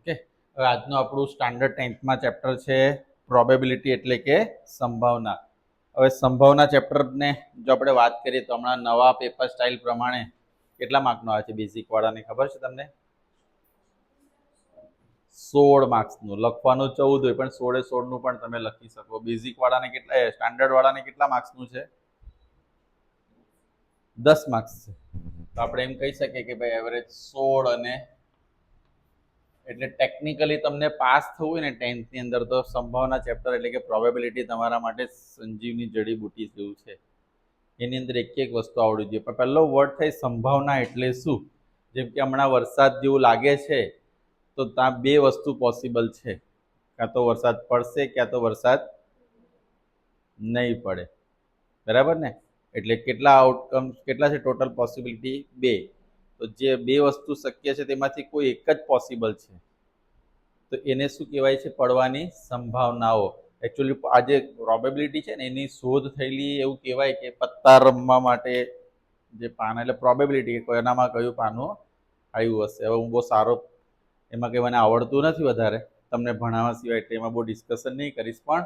Okay? હવે આજનું આપણું સ્ટાન્ડર્ડ ટેન્થમાં ચેપ્ટર છે પ્રોબેબિલિટી એટલે કે સંભાવના. હવે સંભાવના ચેપ્ટરને જો આપણે વાત કરીએ તો હમણાં નવા પેપર સ્ટાઇલ પ્રમાણે કેટલા માર્કનો આવે છે? બેઝિકવાળાને ખબર છે તમને? સોળ માર્ક્સનું લખવાનું ચૌદ હોય પણ સોળે સોળનું પણ તમે લખી શકો. બેઝિક વાળાને કેટલા સ્ટાન્ડર્ડવાળાને કેટલા માર્ક્સનું છે? દસ માર્ક્સ છે. તો આપણે એમ કહી શકીએ કે ભાઈ એવરેજ સોળ અને એટલે ટેકનિકલી તમને પાસ થવું હોય ને ટેન્થની અંદર તો સંભાવના ચેપ્ટર એટલે કે પ્રોબેબિલિટી તમારા માટે સંજીવની જડીબુટી જેવું છે. એની અંદર એક એક વસ્તુ આવડવી જોઈએ. પણ પહેલો વર્ડ થાય સંભાવના એટલે શું? જેમ કે હમણાં વરસાદ જેવું લાગે છે, તો ત્યાં બે વસ્તુ પોસિબલ છે. કાં તો વરસાદ પડશે, ક્યાં તો વરસાદ નહીં પડે. બરાબર ને? એટલે કેટલા આઉટકમ કેટલા છે ટોટલ પોસિબિલિટી બે. તો જે બે વસ્તુ શક્ય છે તેમાંથી કોઈ એક જ પોસિબલ છે. તો એને શું કહેવાય છે? પડવાની સંભાવનાઓ. એકચ્યુઅલી આ જે પ્રોબેબિલિટી છે ને, એની શોધ થયેલી એવું કહેવાય કે પત્તા રમવા માટે જે પાન, એટલે પ્રોબેબિલિટી કે કોઈનામાં કયું પાનું આવ્યું હશે. હવે હું બહુ સારો એમાં કંઈ મને આવડતું નથી વધારે. તમને ભણાવવા સિવાય એટલે એમાં બહુ ડિસ્કશન નહીં કરીશ, પણ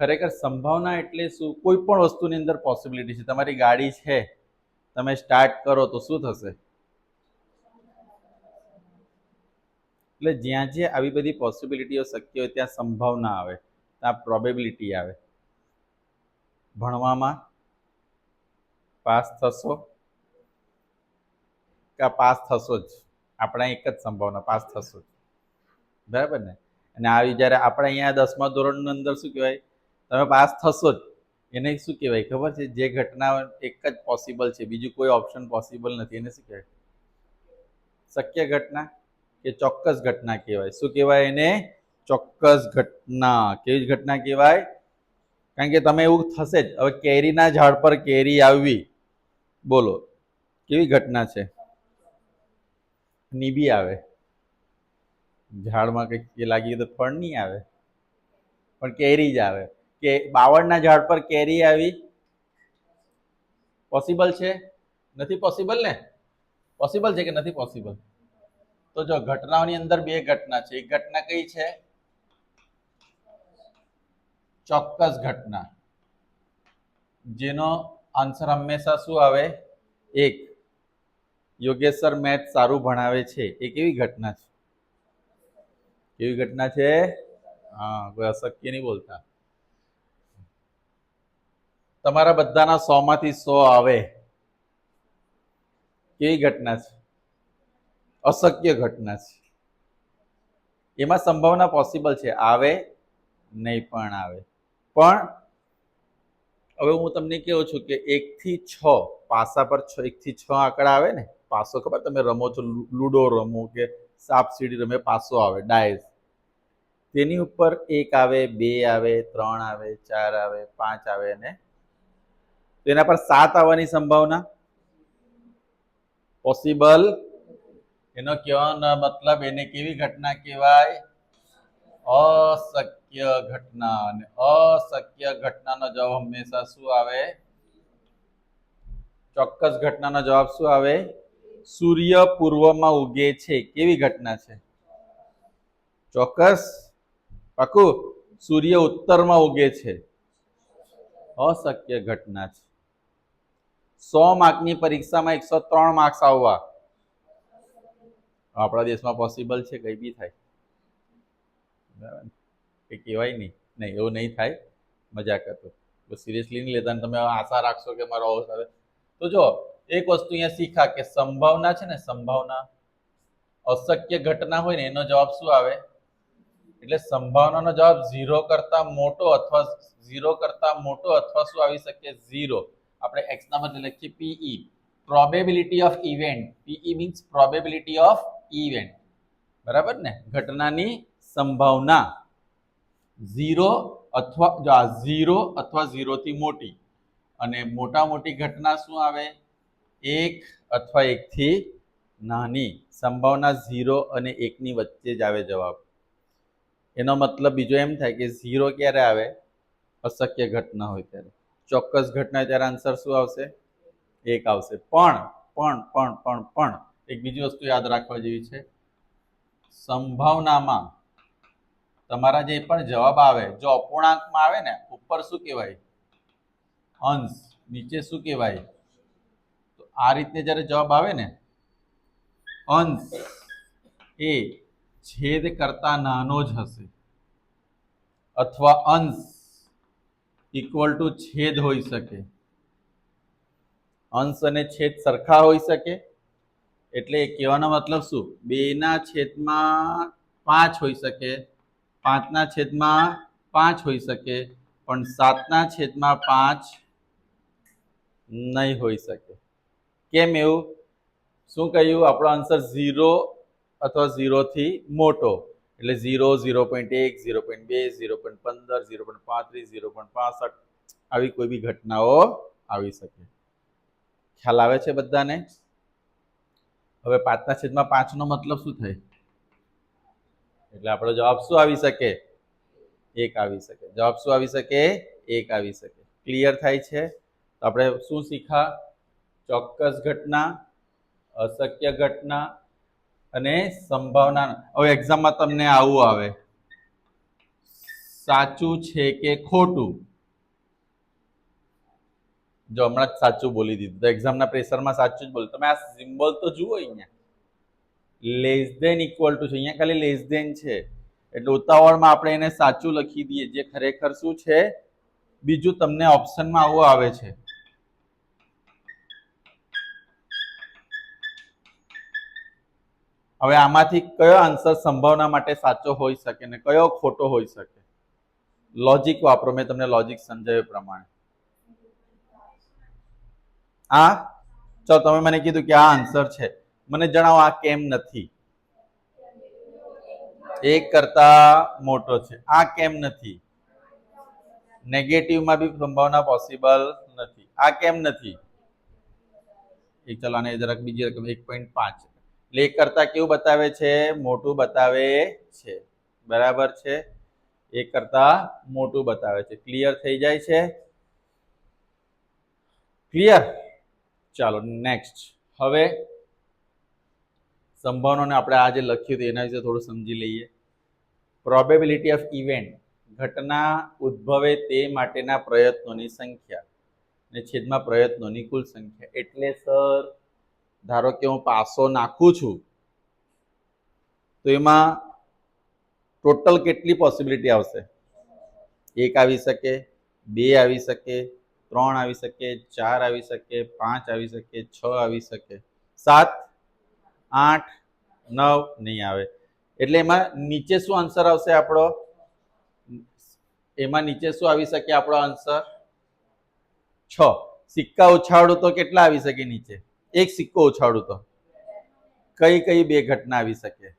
ખરેખર સંભાવના એટલે શું? કોઈ પણ વસ્તુની અંદર પોસિબિલિટી છે. તમારી ગાડી છે તમે સ્ટાર્ટ કરો તો શું થશે? એટલે જ્યાં જ્યાં આવી બધી પોસિબિલિટીઓ શક્ય હોય ત્યાં સંભાવના આવે, ત્યાં પ્રોબેબિલિટી આવે. ભણવામાં પાસ થશો કે પાસ થશો જ? આપણે એક જ સંભાવના, પાસ થશો જ. બરાબર ને? અને આવી જ્યારે આપણે અહીંયા દસમા ધોરણની અંદર શું કહેવાય? તમે પાસ થશો જ. એને શું કહેવાય? ખબર છે? જે ઘટના એક જ પોસિબલ છે. બીજું કોઈ ઓપ્શન પોસિબલ નથી. એને શું કહેવાય? શક્ય ઘટના કે ચોક્કસ ઘટના કહેવાય? શું કહેવાય એને? ચોક્કસ ઘટના. કેવી ઘટના કહેવાય? કારણ કે તમે એવું થશે જ. હવે કેરીના ઝાડ પર કેરી આવવી બોલો. કેવી ઘટના છે? નીબી આવે. ઝાડમાં કંઈક લાગી તો ફળ નહીં આવે. પણ કેરી જ આવે. કે બાવળના ઝાડ પર કેરી આવી? પોસિબલ છે? નથી પોસિબલ ને? પોસિબલ છે કે નથી પોસિબલ તો જો ઘટનાઓની અંદર બે ઘટના છે. એક ઘટના કઈ છે? ચોક્કસ ઘટના. જેનો આન્સર હંમેશા શું આવે? એક, યોગેશ્વર મેથ સારું ભણાવે છે. એ કેવી ઘટના છે? કેવી ઘટના છે? હા, કોઈ અશક્ય નહીં બોલતા. તમારા બધાના સો માંથી સો આવે. કેવી ઘટના છે? અશક્ય ઘટના છે. એમાં સંભાવના પોસિબલ છે. આવે નહીં પણ આવે. પણ હવે હું તમને કહું છું કે એકથી છ પાસા પર છ, એકથી છ આંકડા આવે ને, પાસો ખબર? તમે રમો છો લૂડો રમો કે સાપ સીડી રમે, પાસો આવે, ડાયસ. તેની ઉપર એક આવે, બે આવે, ત્રણ આવે, ચાર આવે, પાંચ આવે અને તેના પર સાત આવવાની સંભાવના. પોસિબલ એનો કહેવાનો મતલબ, એને કેવી ઘટના કહેવાય? અશક્ય ઘટના અને અશક્ય ઘટનાનો જવાબ હંમેશા શું આવે? ચોક્કસ ઘટનાનો જવાબ શું આવે? સૂર્ય પૂર્વમાં ઉગે છે. કેવી ઘટના છે? ચોક્કસ. પાકું. સૂર્ય ઉત્તરમાં ઉગે છે. અશક્ય ઘટના છે. સો માર્કની પરીક્ષામાં એકસો ત્રણ માર્ક્સ આવવા. આપણા દેશમાં પોસિબલ છે, કંઈ બી થાય. બરાબર. એ કહેવાય નહીં. નહીં, એવું નહીં થાય. મજાક હતો. સિરિયસલી નહીં લેતા તમે આશા રાખશો કે મારો આવો અવસર તો જો, એક વસ્તુ અહીંયા શીખા કે સંભાવના છે ને, સંભાવના અશક્ય ઘટના હોય ને, એનો જવાબ શું આવે? એટલે સંભાવનાનો જવાબ ઝીરો કરતા મોટો અથવા ઝીરો કરતા મોટો અથવા શું આવી શકે? ઝીરો આપણે એક્સના બદલે લખીએ PE probability of event PE means probability of event બરાબર ને? ઘટનાની સંભાવના. ઝીરો અથવા, જો આ ઝીરો અથવા ઝીરોથી મોટી. અને મોટા મોટી ઘટના શું આવે? એક અથવા એકથી નાની. સંભાવના ઝીરો અને એકની વચ્ચે જ આવે જવાબ. એનો મતલબ બીજો એમ થાય કે ઝીરો ક્યારે આવે? અશક્ય ઘટના હોય ત્યારે. ચોક્કસ ઘટના જ્યારે આન્સર શું આવશે? એક આવશે. પણ પણ પણ પણ પણ એક બીજી વસ્તુ યાદ રાખવા જેવી છે. સંભાવનામાં તમારા જે પણ જવાબ આવે, જો અપૂર્ણાંકમાં આવે ને, ઉપર શું કહેવાય? અંશ. નીચે શું કહેવાય? તો આ રીતે જ્યારે જવાબ આવે ને, અંશ એ છેદ કરતા નાનો જ હશે. અથવા અંશ ઇક્વલ ટુ છેદ હોઈ શકે. અંશ અને છેદ સરખા હોઈ શકે. એટલે કહેવાનો મતલબ શું? બેના છેદમાં પાંચ હોઈ શકે. પાંચના છેદમાં પાંચ હોઈ શકે. પણ સાતના છેદમાં પાંચ નહીં હોઈ શકે. કેમ એવું? શું કહ્યું? આપણો આન્સર ઝીરો અથવા ઝીરોથી મોટો. એટલે ઝીરો ઝીરો પોઈન્ટ એક ઝીરો પોઈન્ટ બે ઝીરો પોઈન્ટ પંદર ઝીરો પોઈન્ટ પાંત્રીસ ઝીરો પોઈન્ટ પાસઠ આવી કોઈ બી ઘટનાઓ આવી શકે. ખ્યાલ આવે છે બધાને? હવે પાંચના છેદમાં પાંચનો મતલબ શું થાય? એટલે આપણો જવાબ શું આવી શકે? એક આવી શકે. જવાબ શું આવી શકે? એક આવી શકે. ક્લિયર થાય છે? તો આપણે શું શીખા? ચોક્કસ ઘટના, અશક્ય ઘટના અને સંભાવના હવે એક્ઝામમાં તમને આવું આવે. સાચું છે કે ખોટું? જો હમણાં જ સાચું બોલી દીધું. તો એક્ઝામના પ્રેશરમાં સાચું જ બોલ. તમે આ સિમ્બોલ તો જુઓ અહીંયા. લેસ દેન ઇક્વલ ટુ છે. અહીંયા ખાલી લેસ દેન છે. એટલે ઉતાવળમાં આપણે એને સાચું લખી દઈએ. જે ખરેખર શું છે? બીજું તમને ઓપ્શનમાં આવું આવે છે. હવે આમાંથી કયો આન્સર સંભાવના માટે સાચો હોઈ શકે ને કયો ખોટો હોઈ શકે? લોજિક વાપરો, મેં તમને લોજિક સમજાવ્યું પ્રમાણે. આ ચાલો, તમે મને કીધું કે આ આન્સર છે. મને જણાવો આ કેમ નથી? એક કરતા મોટો છે. આ કેમ નથી? નેગેટિવમાં બી સંભાવના પોસિબલ નથી. આ કેમ નથી? એક, ચલો, આને જરાક બીજી રકમ, એક પોઈન્ટ પાંચ. કરતાં કરતા કેવું બતાવે છે? મોટું બતાવે છે. બરાબર છે? એક કરતા મોટું બતાવે છે. ક્લિયર થઈ જાય છે? ક્લિયર ચાલો નેક્સ્ટ હવે સંભાવનાને આપણે આજે લખ્યું હતું, એના વિશે થોડું સમજી લઈએ. પ્રોબેબિલિટી ઓફ ઇવેન્ટ ઘટના ઉદ્ભવે તે માટેના પ્રયત્નોની સંખ્યા. ને છેદમાં પ્રયત્નોની કુલ સંખ્યા. એટલે સર ધારો કે હું પાસો નાખું છું, તો એમાં ટોટલ કેટલી પોસિબિલિટી આવશે? એક આવી શકે, બે આવી શકે, ત્રણ આવી શકે, ચાર આવી શકે, પાંચ આવી શકે, છ આવી શકે. સાત, આઠ, નવ નહીં આવે. એટલે એમાં નીચે શું આન્સર આવશે આપણો? એમાં નીચે શું આવી શકે આપણો આન્સર છ. સિક્કા ઉછાળું તો કેટલા આવી શકે નીચે? એક સિક્કો ઉછાળું તો. કઈ કઈ બે ઘટના આવી શકે?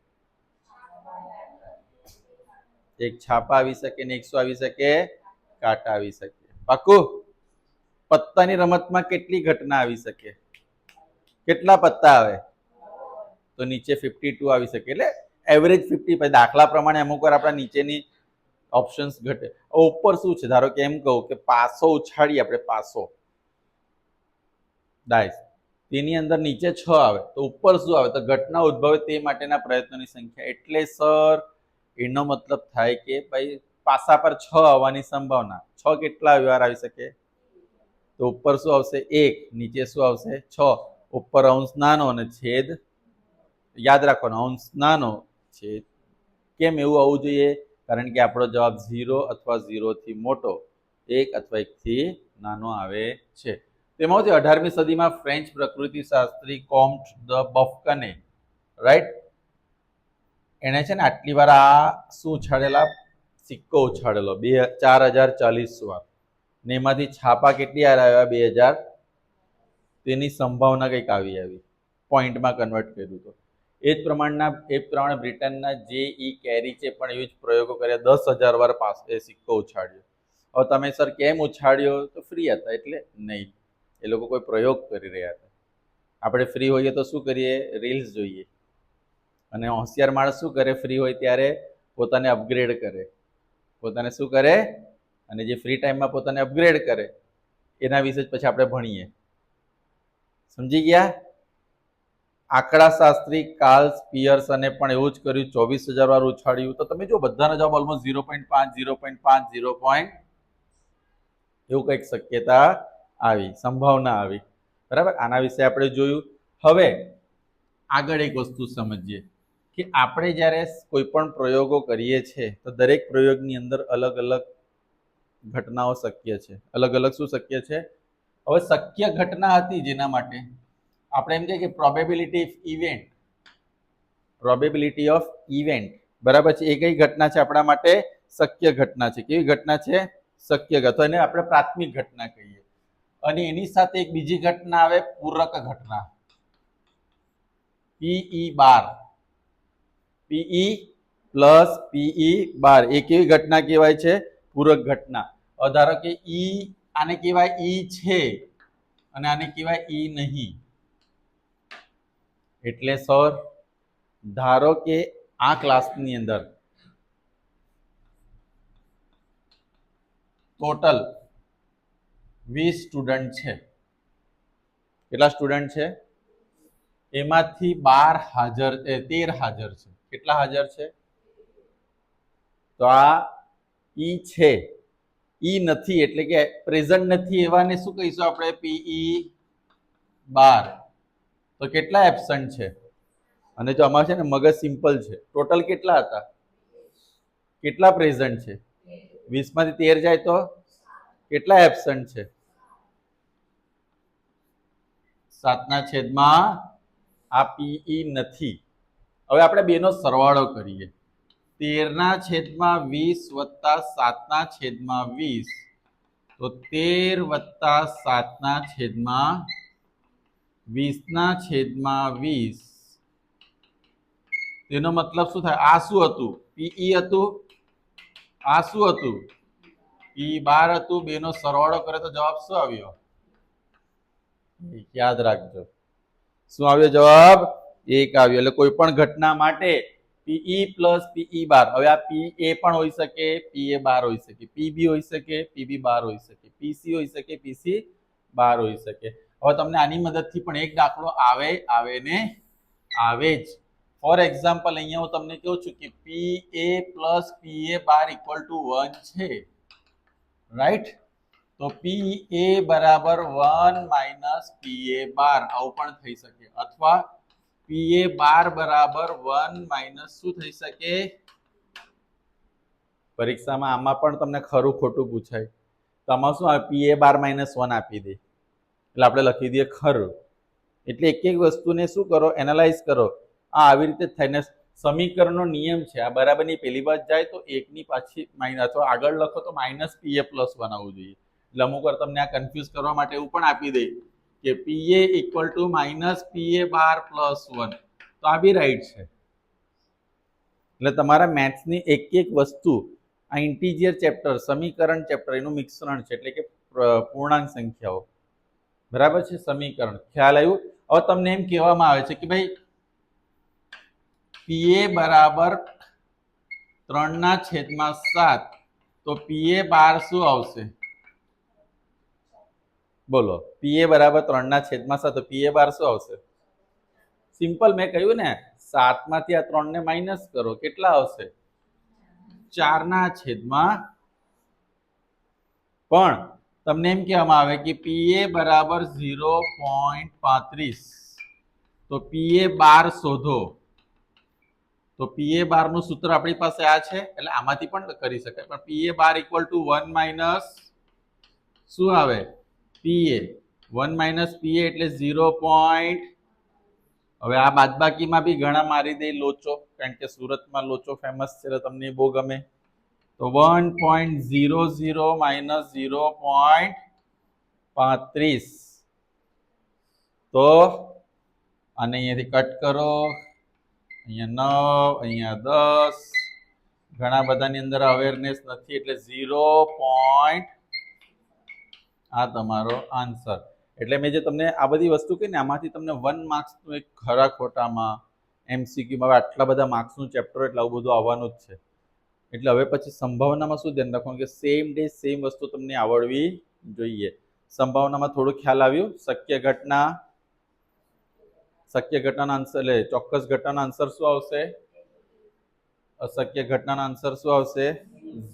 એક છાપા આવી શકે ને એકસો આવી શકે? કાંટા આવી શકે. પાકું, પત્તાની રમતમાં કેટલી ઘટના આવી શકે? કેટલા પત્તા આવે? તો નીચે ફિફ્ટી ટુ આવી શકે. એટલે એવરેજ ફિફ્ટી પછી દાખલા પ્રમાણે અમુક વાર આપણા નીચેની ઓપ્શન્સ ઘટે. ઉપર શું છે? ધારો કે એમ કહું કે પાસો ઉછાડીએ આપણે, પાસો. ડાયસ તેની અંદર નીચે છ આવે, તો ઉપર શું આવે? તો ઘટના ઉદ્ભવે તે માટેના પ્રયત્નોની સંખ્યા. એટલે સર, એનો મતલબ થાય કે ભાઈ, પાસા પર છ આવવાની સંભાવના. છ કેટલા વ્યવહાર આવી શકે? તો ઉપર શું આવશે? એક. નીચે શું આવશે? છ. ઉપર અંશ નાનો અને છેદ. યાદ રાખવાનો, અંશ નાનો, છેદ. કેમ એવું આવવું જોઈએ? કારણ કે આપણો જવાબ ઝીરો અથવા ઝીરોથી મોટો. એક અથવા એકથી નાનો આવે છે. તેમાં છે અઢારમી સદીમાં ફ્રેન્ચ પ્રકૃતિશાસ્ત્રી કોમ્ટ ધ બફકને રાઈટ એણે છે ને આટલી વાર આ શું ઉછાળેલા? સિક્કો ઉછાળેલો, બે ચાર હજાર ચાલીસ વાર. ને એમાંથી છાપા કેટલી આર આવ્યા બે હજાર? તેની સંભાવના કંઈક આવી આવી. પોઈન્ટમાં કન્વર્ટ કર્યું તો. એ જ પ્રમાણના, એ પ્રમાણે બ્રિટનના જે ઈ કેરી છે પણ એવી જ પ્રયોગો કર્યા. દસ હજાર વાર પાસ સિક્કો ઉછાળ્યો. હવે તમે, સર, કેમ ઉછાળ્યો? તો ફ્રી હતા, એટલે નહીં. એ લોકો કોઈ પ્રયોગ કરી રહ્યા હતા. આપણે ફ્રી હોઈએ તો શું કરીએ? રીલ્સ જોઈએ. અને હોશિયાર માણસ શું કરે? ફ્રી હોય ત્યારે પોતાને અપગ્રેડ કરે. પોતાને શું કરે? અને જે ફ્રી ટાઈમમાં પોતાને અપગ્રેડ કરે. એના વિશે જ પછી આપણે ભણીએ. સમજી ગયા? આંકડાશાસ્ત્રી કાર્લ્સ પિયર્સને પણ એવું જ કર્યું, ચોવીસ હજાર વાર ઉછાળ્યું. તો તમે જો બધાના જવાબ ઓલમોસ્ટ ઝીરો પોઈન્ટ પાંચ ઝીરો પોઈન્ટ પાંચ ઝીરો પોઈન્ટ એવું કંઈક શક્યતા આવી, સંભાવના આવી. બરાબર? આના વિશે આપણે જોયું. હવે આગળ એક વસ્તુ સમજીએ કે આપણે જ્યારે કોઈ પણ પ્રયોગો કરીએ છીએ તો દરેક પ્રયોગની અંદર અલગ અલગ ઘટનાઓ શક્ય છે. અલગ અલગ શું શક્ય છે? હવે શક્ય ઘટના હતી જેના માટે આપણે એમ કહીએ કે probability of event probability of event બરાબર છે? એ કઈ ઘટના છે આપણા માટે? શક્ય ઘટના છે. કેવી ઘટના છે? શક્ય ઘટના એને આપણે પ્રાથમિક ઘટના કહીએ. અને એની સાથે એક બીજી ઘટના આવે, પૂરક ઘટના. P E bar. P E plus P E bar. એ કેવી ઘટના કહેવાય છે? પૂરક ઘટના. ધારો કે ઈ આને કહેવાય ઈ છે અને આને કહેવાય ઈ નહીં. એટલે સર, ધારો કે આ ક્લાસની અંદર ટોટલ વીસ સ્ટુડન્ટ છે. કેટલા સ્ટુડન્ટ છે? એમાંથી બાર હાજર તેર હાજર છે. કેટલા હાજર છે? તો આ ઈ છે. ઈ નથી, એટલે કે પ્રેઝન્ટ નથી એવાને શું કહીશું આપણે? P E bar. તો કેટલા એબસન્ટ છે? અને જો આમાં છે ને મગજ સિમ્પલ છે. ટોટલ કેટલા હતા? કેટલા પ્રેઝન્ટ છે? વીસમાંથી તેર જાય તો? કેટલા એબસન્ટ છે? સાતના છેદમાં આ પીઈ નથી. હવે આપણે બેનો સરવાળો કરીએ. તેરના છેદમાં વીસ વત્તા સાતના છેદમાં વીસ. તો તેર વત્તા સાતના છેદમાં વીસના છેદમાં વીસ. તેનો મતલબ શું થાય? આ શું હતું? પીઈ હતું? આ શું હતું? પી બાર હતું? બેનો સરવાળો કરે તો જવાબ શું આવ્યો? યાદ રાખજો. શું આવ્યો જવાબ? એક આવ્યો. એટલે કોઈ પણ ઘટના માટે પીઈ પ્લસ પીઈ બાર. હવે આ પી એ પણ હોઈ શકે પી એ બાર હોઈ શકે પીબી હોઈ શકે પીબી બાર હોઈ શકે પીસી હોઈ શકે પીસી બાર હોઈ શકે. હવે તમને આની મદદથી પણ એક દાખલો આવે આવે ને આવે જ. ફોર એક્ઝામ્પલ અહીંયા હું તમને કહું છું કે P A plus P A bar equal to one છે. રાઈટ તો પી એ બરાબર વન માઇનસ પી એ બાર. આવું પણ થઈ શકે. અથવા પી એ બાર બરાબર વન માઇનસ શું થઈ શકે? પરીક્ષામાં આમાં પણ તમને ખરું ખોટું પૂછાય. તો આમાં શું આવે? પી એ બાર માઇનસ વન આપી દે. એટલે આપણે લખી દઈએ ખરું. એટલે એક એક વસ્તુને શું કરો? એનાલાઇઝ કરો. આ આવી રીતે થઈને સમીકરણનો નિયમ છે. આ બરાબરની પેલી બાજુ જાય તો એકની પાછી માઇનસ અથવા આગળ લખો તો minus P A plus one આવવું જોઈએ. એટલે અમુક તમને આ કન્ફ્યુઝ કરવા માટે એવું પણ આપી દે કે PA equal to minus PA bar plus one તો આ બી રાઈટ છે. એટલે તમારા મેથ્સની એક એક વસ્તુ આ ઇન્ટીજિયર ચેપ્ટર સમીકરણ ચેપ્ટર એનું મિશ્રણ છે, એટલે કે પૂર્ણાંક સંખ્યાઓ. બરાબર છે? સમીકરણ. ખ્યાલ આવ્યું? હવે તમને એમ કહેવામાં આવે છે કે ભાઈ પીએ બરાબર ત્રણના છેદમાં સાત, તો પીએ બાર શું આવશે? બોલો પીએ બરાબર ત્રણના છેદમાં સાત પીએ બાર શું આવશે? સિમ્પલ, મેં કહ્યું ને, સાતમાંથી આ ત્રણને માઇનસ કરો, કેટલા આવશે? ચારના છેદમાં પણ તમને એમ કહેવામાં આવે કે પીએ બરાબર ઝીરો પોઈન્ટ પાંત્રીસ. તો પીએ બાર શોધો. તો પીએ બારનું સૂત્ર આપણી પાસે આ છે, એટલે આમાંથી પણ કરી શકાય. પણ PA bar equal to one minus શું આવે? પીએ વન માઇનસ પીએ એટલે ઝીરો પોઈન્ટ હવે આ બાદબાકીમાં બી ઘણા મારી દે લોચો, કારણ કે સુરતમાં લોચો ફેમસ છે એટલે તમને બહુ ગમે. તો one point zero zero minus zero point પાંત્રીસ. તો અને અહીંયાથી કટ કરો. અહીંયા નવ, અહીંયા દસ. ઘણા બધાની અંદર અવેરનેસ નથી એટલે ઝીરો પોઈન્ટ આ તમારો આન્સર. એટલે મેં જે તમને આ બધી વસ્તુ કહી ને, આમાંથી તમને વન માર્ક્સનું એક ખરા ખોટામાં એમસીક્યુમાં હવે આટલા બધા માર્ક્સનું ચેપ્ટર એટલે આવું બધું આવવાનું જ છે. એટલે હવે પછી સંભાવનામાં શું ધ્યાન રાખવાનું કે સેમ ડે સેમ વસ્તુ તમને આવડવી જોઈએ. સંભાવનામાં થોડો ખ્યાલ આવ્યો? શક્ય ઘટના, શક્ય ઘટનાનો આન્સર એટલે ચોક્કસ ઘટનાનો આન્સર શું આવશે? અશક્ય ઘટનાનો આન્સર શું આવશે?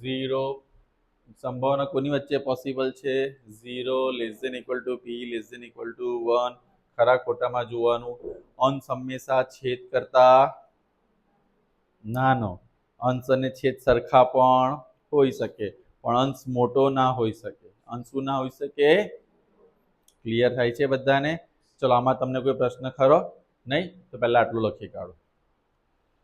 ઝીરો સંભાવના કોની વચ્ચે પોસિબલ છે? Zero less than equal to P less than equal to one ખરા ખોટામાં જોવાનું. અંશ હંમેશા છેદ કરતા નાનો. અંશ અને છેદ સરખા પણ હોઈ શકે. પણ અંશ મોટો ના હોઈ શકે. અંશ શું ના હોઈ શકે? ક્લિયર થાય છે બધાને? ચલો, આમાં તમને કોઈ પ્રશ્ન ખરો? નહીં? તો પહેલાં આટલું લખી કાઢો.